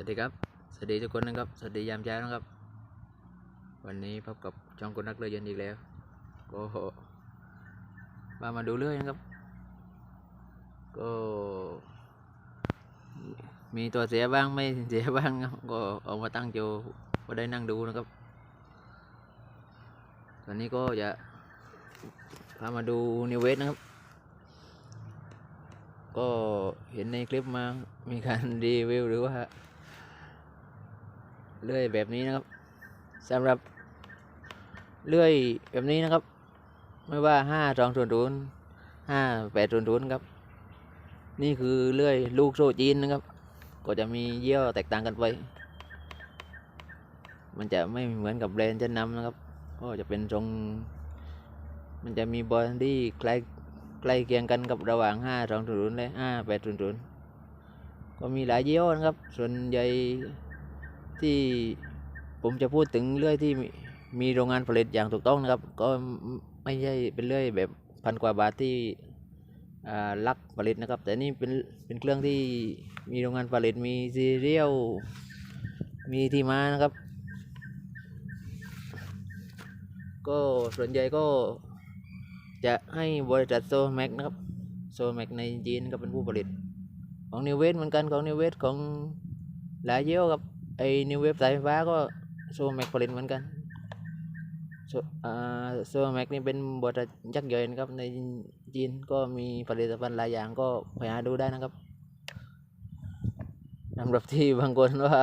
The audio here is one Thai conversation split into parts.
วัสดีครับ สวัสดีทุกคนนะครับ สวัสดียามเช้านะครับ วันนี้พบกับช่องคนนักเรือยนอีกแล้วก็มามาดูเรื่อนะครับ ก็ มีตัวเสียบ้างไม่เสียบ้างครับก็เอามาตั้งโจก็ได้นั่งดูนะครับตอนนี้ก็จะพามาดูนิวเวสนะครับก็เห็นในคลิปมา มีการรีวิวหรือว่า เลื่อยแบบนี้นะครับสำหรับเลื่อยแบบนี้นะครับ ไม่ว่าห้าสองศูนย์ศูนย์ห้าแปดศูนย์ศูนย์ครับ นี่คือเลื่อยลูกโซ่จีนนะครับ ก็จะมีเยี่ยวแตกต่างกันไป มันจะไม่เหมือนกับแบรนด์ชั้นนำนะครับ ก็จะเป็นทรง มันจะมีบอดี้ใกล้ใกล้เคียงกันกับระหว่างห้าสองศูนย์และห้าแปดศูนย์ศูนย์ก็มีหลายยี่ห้อนะครับ ส่วนใหญ่ ที่ผมจะพูดถึงเลื่อยที่มีโรงงานผลิตอย่างถูกต้องนะครับ ก็ไม่ใช่เป็นเลื่อยแบบพันกว่าบาทที่ลักผลิตนะครับ แต่นี่เป็นเป็นเครื่องที่มีโรงงานผลิตมีซีเรียลมีที่มานะครับ ก็ส่วนใหญ่ก็จะให้บริษัทโซแม็กนะครับโซแม็กในจีนก็เป็นผู้ผลิต ของนิวเวสเหมือนกันของนิวเวสของหลายเยี่ยวครับ ไอ้นิวเวฟสายไฟฟ้าก็โซแม็กผลิตเหมือนกันโซอ่าโซแม็กนี่เป็นบริษัทยักษ์ใหญ่นะครับในจีนก็มีผลิตภัณฑ์หลายอย่างก็ไปหาดูได้นะครับสำหรับที่บางคนว่า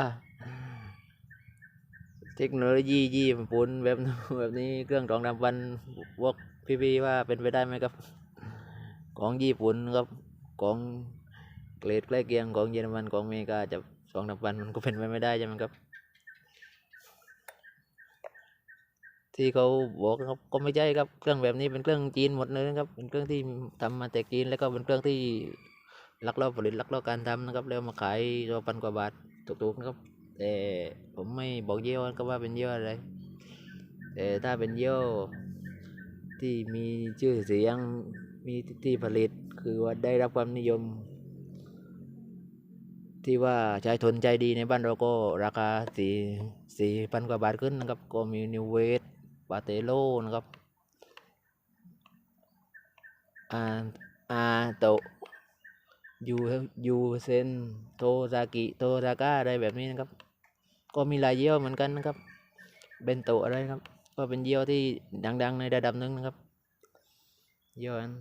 เทคโนโลยียี่ปุ่นแบบแบบนี้เครื่องกรองดำวันพวกพี่ๆว่าเป็นไปได้ไหมครับ ของญี่ปุ่นครับของเกรดใกล้เคียงของเยอรมันของอเมริกาจะ องนับวันมันก็เป็นไปไม่ได้ใช่ไหมครับ ที่เขาบอกครับก็ไม่ใช่ครับเครื่องแบบนี้เป็นเครื่องจีนหมดเลยนะครับ เป็นเครื่องที่ทำมาจากจีนแล้วก็เป็นเครื่องที่ลักลอบผลิตลักลอบการทำนะครับ แล้วมาขายตัวพันกว่าบาทถูกๆนะครับ แต่ผมไม่บอกเยี่ห้อก็ว่าเป็นเยี่ห้อะไรแต่ถ้าเป็นเยี่ห้อที่มีชื่อเสียงมีที่ผลิตคือว่าได้รับความนิยม ที่ว่าใช้ทนใจดีในบ้านเราก็ราคาสี่สี่พันกว่าบาทขึ้นนะครับ ก็มีนิวเวสปาเตโลนะครับอาอาโตยูยูเซนโตซากิโตซาก้าอะไรแบบนี้นะครับ ก็มีลายเยี่ยวเหมือนกันนะครับ เบนโตอะไรครับ ก็เป็นเยี่ยวที่ดัง ๆ ในระดับหนึ่งนะครับเยี่ยวนั้น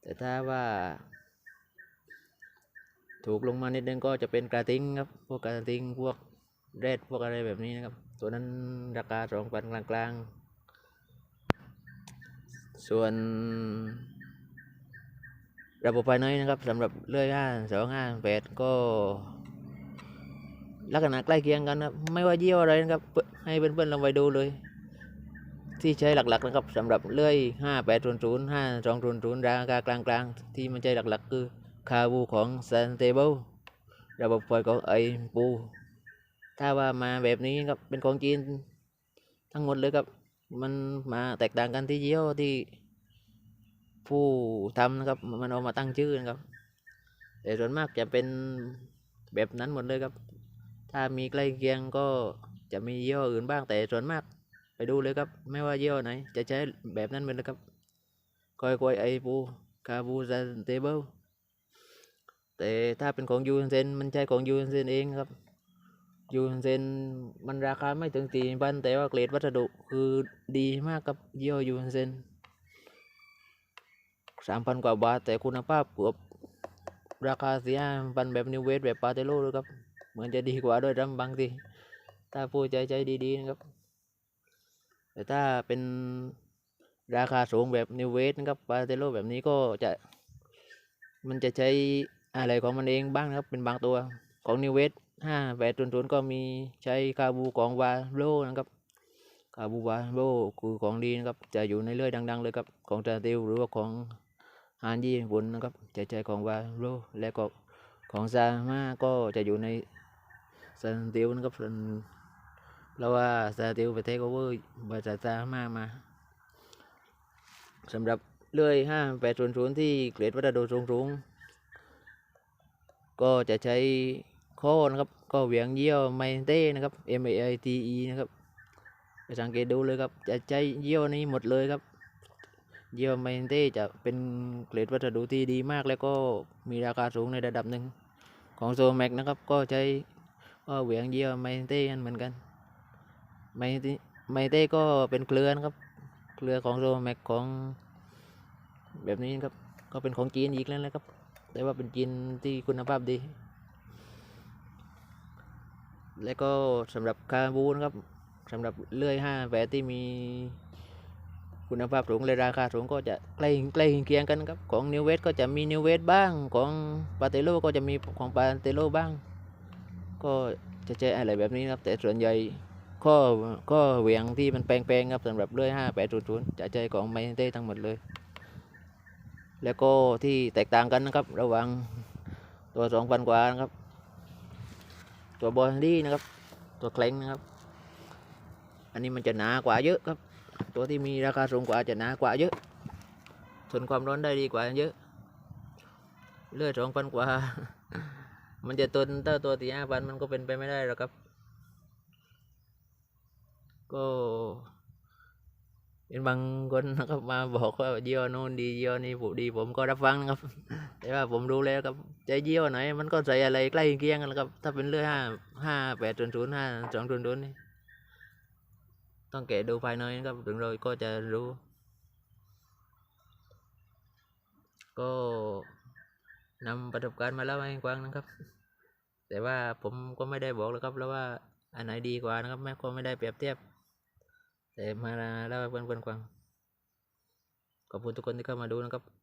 แต่ถ้าว่า ถูกลงมานิดนึงก็จะเป็นกระทิงครับ พวกกระทิงพวกเรดพวกอะไรแบบนี้นะครับ ตัวนั้นราคาสองพันกลางๆ ส่วนระบบภายในนะครับสำหรับเลื่อยห้าสองห้าแปดก็ ลักษณะใกล้เคียงกันครับ ไม่ว่ายี่ห้ออะไรนะครับเพื่อให้เพื่อนๆลองไปดูเลย ที่ใช้หลักๆนะครับสำหรับเลื่อยห้าแปดศูนย์ศูนย์ห้าสองศูนย์ศูนย์ราคากลางๆ ที่มันใช้หลักๆ คือ คาบูของ s u n t a b l e ระบบปล่อยของไอปูถ้าว่ามาแบบนี้ครับเป็นของจีนทั้งหมดเลยครับ มันมาแตกต่างกันที่ยี่ห้อที่ผู้ทำนะครับ มันเอามาตั้งชื่อนะครับ แต่ส่วนมากจะเป็นแบบนั้นหมดเลยครับ ถ้ามีใกล้เคียงก็จะมียี่ห้ออื่นบ้างแต่ส่วนมากไปดูเลยครับ ไม่ว่ายี่ห้อไหน จะใช้แบบนั้นเหมือนเลยครับคอยคอยไอปูคาบูซันเทเบิล แต่ถ้าเป็นของยูเซนมันใช่ของยูเซนเองครับยูเซนมันราคาไม่ถึงสี่พันแต่ว่าเกรดวัสดุคือดีมากครับยี่ห้อยูเซนสามพันกว่าบาทแต่คุณภาพเกือบราคาสี่ห้าพันแบบนิวเวสแบบปาเตโลเลยครับ เหมือนจะดีกว่าด้วยซ้ำบางทีถ้าผู้ใจใจดีๆนะครับแต่ถ้าเป็นราคาสูงแบบนิวเวสนะครับปาเตโลแบบนี้ก็จะมันจะใช้ อะไรของมันเองบ้างนะครับเป็นบางตัวของนิเวสห้าแปดศูนย์ศูนก็มีใช้คาบูของวาโลนะครับคาบูวาโลคือของดีนะครับจะอยู่ในเลื่อยดัง ๆ เลยครับของตาติวหรือว่าของฮานยี่ปุ่นนะครับจะใช้ของวาโลและก็ของซามาก็จะอยู่ในซันติวนะครับแล้วว่าซาติวไปเทคโอเวอร์บริษัทซามามาสำหรับเลื่อยห้าแปดศูนย์ศูนย์ที่เกรดวัสดุสูงสูงๆ ก็จะใช้โค้นะครับ ก็เหวียงเยี่ยวไมเต้นะครับ M A I T E นะครับไปสังเกตดูเลยครับ จะใช้เยี่ยวนี้หมดเลยครับ เยี่ยวไมเต้จะเป็นเกรดวัสดุที่ดีมาก แล้วก็มีราคาสูงในระดับหนึ่งของโซแม็กนะครับ ก็ใช้ก็เหวียงเยี่ยวไมเต้กันเหมือนกันไมเต้ไมเต้ก็เป็นเกลือนะครับ เกลือของโซแม็กของแบบนี้นะครับ ก็เป็นของจีนอีกแล้วนะครับ แต่ว่าเป็นจีนที่คุณภาพดี แล้วก็สำหรับคาบูนะครับสำหรับเลื่อยห้าแปดที่มีคุณภาพสูงและราคาสูงก็จะใกล้ใกล้เคียงกันครับของนิวเวสก็จะมีนิวเวสบ้างของปาเตโลก็จะมีของปาเตโลบ้าง ก็จะใช้อะไรแบบนี้ครับแต่ส่วนใหญ่ข้อข้อเหวียงที่มันแปลงๆครับสำหรับเลื่อยห้าแปดศูนย์จะใช้ของไมเต้ทั้งหมดเลย แล้วก็ที่แตกต่างกันนะครับ ระหว่างตัวสองพันกว่านะครับ ตัวบอลลี่นะครับ ตัวเคล้งนะครับ อันนี้มันจะหนากว่าเยอะครับ ตัวที่มีราคาสูงกว่าจะหนากว่าเยอะทนความร้อนได้ดีกว่าเยอะ เลือดสองพันกว่า มันจะทนถ้าตัวตีห้าพันมันก็เป็นไปไม่ได้หรอกครับ ก็ เป็นบางคนนะครับมาบอกว่าเยี่ห้อนู้นดีเยี่ห้อนี้ผูดีผมก็รับฟังนะครับ แต่ว่าผมรู้แล้วครับใจเยี่ห้อไหน มันก็ใส่อะไรใกล้เคียงกันครับถ้าเป็นเลือดห้าห้าแปดศูนย์ศูนย์ห้าสองศูนย์ศูนย์นี่ต้องแกะดูภายในนะครับถึงเราก็จะรู้ ก็นำประสบการณ์มาเล่าให้ฟังนะครับ แต่ว่าผมก็ไม่ได้บอกแล้วครับ แล้วว่าอันไหนดีกว่านะครับแม่ก็ไม่ได้เปรียบเทียบ แต่มาเล่าให้เพื่อนๆฟังขอบคุณทุกคนที่เข้ามาดูนะครับ